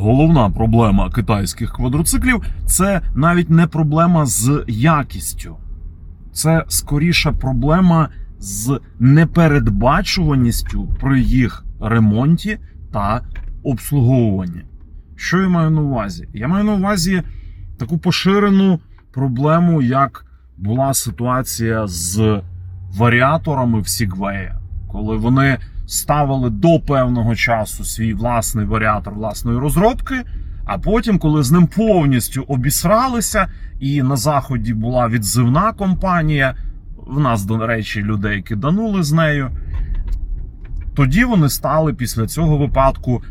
головна проблема китайських квадроциклів це навіть не проблема з якістю, це скоріше проблема з непередбачуваністю при їх ремонті та обслуговуванні. Що я маю на увазі? Я маю на увазі таку поширену проблему, як була ситуація з варіаторами в Сігвея, коли вони ставили до певного часу свій власний варіатор власної розробки. А потім, коли з ним повністю обісралися, і на заході була відзивна компанія, в нас, до речі, людей киданули з нею. Тоді вони стали після цього випадку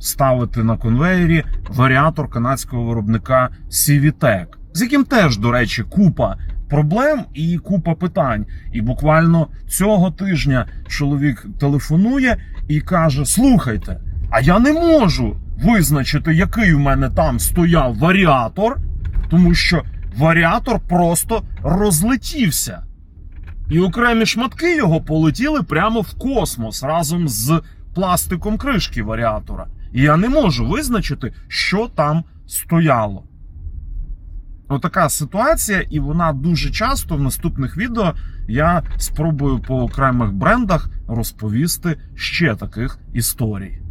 ставити на конвеєрі варіатор канадського виробника Civitec, з яким теж, до речі, купа проблем і купа питань. І буквально цього тижня чоловік телефонує і каже: Слухайте, а я не можу визначити, який у мене там стояв варіатор, тому що варіатор просто розлетівся. І окремі шматки його полетіли прямо в космос разом з пластиком кришки варіатора. І я не можу визначити, що там стояло. Отака ситуація, і вона дуже часто в наступних відео я спробую по окремих брендах розповісти ще таких історій.